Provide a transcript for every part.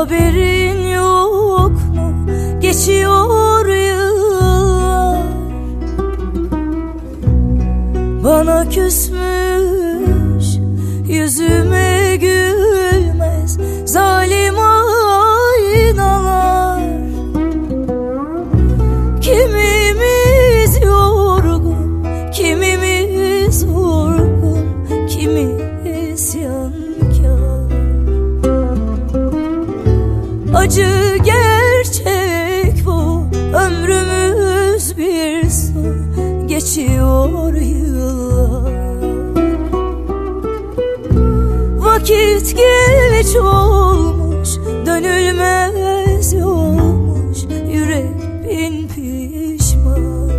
haberin yok mu? Geçiyor yıllar Bana küsmüş Geçiyor yıllar. Vakit geç olmuş Dönülmez yolmuş Yürek bin pişman.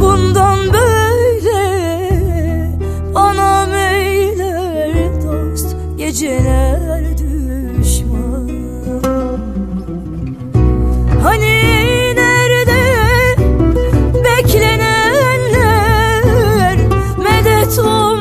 Bundan böyle Bana meyler dost Geceler 错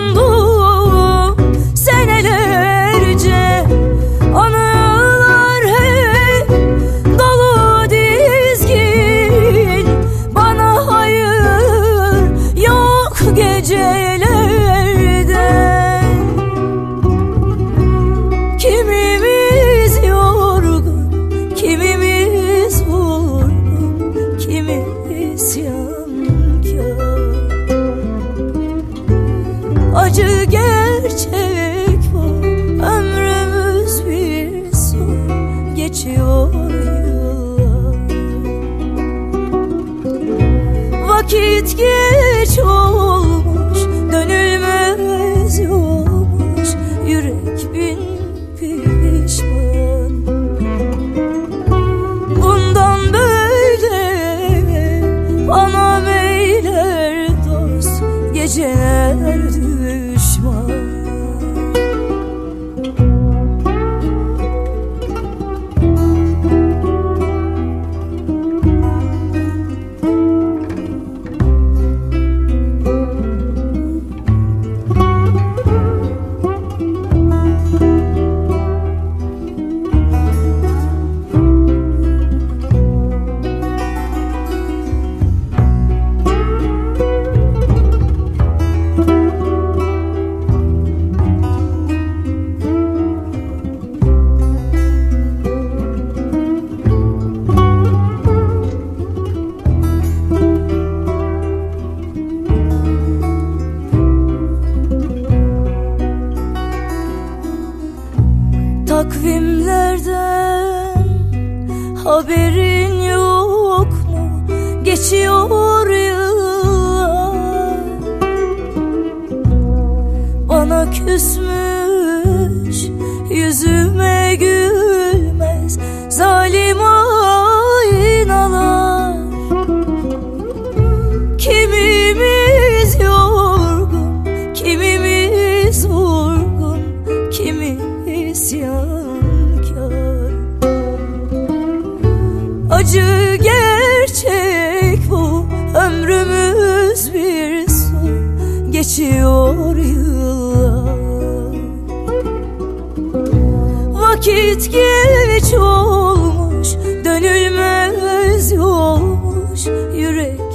Vakit geç olmuş, dönülmez yolmuş Yürek bin pişman. Bundan böyle bana meyler dost Geceler düşman Takvimlerden haberin yok mu? Geçiyor yıllar Bana küsmüş yüzüme gülmez Zalim aynalar Kimimiz Acı gerçek bu, ömrümüz bir su. Geçiyor yıllar. Vakit geç olmuş, dönülmez yolmuş Yürek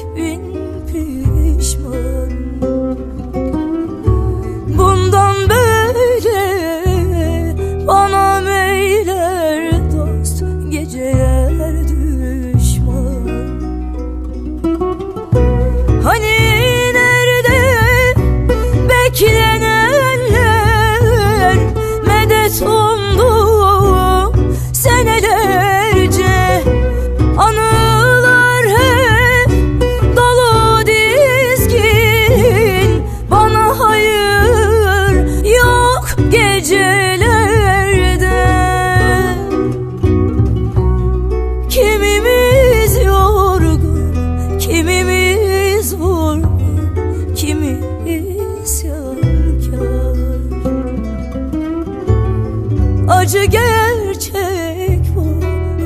Acı gerçek bu,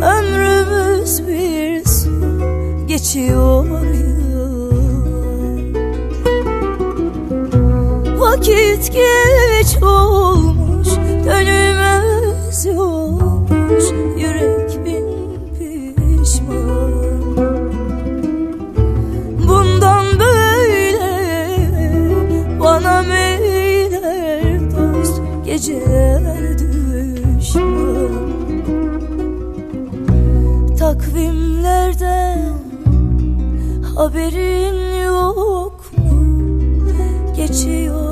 ömrümüz bir su geçiyor yıllar Vakit geç olmuş Haberin yok mu? Geçiyor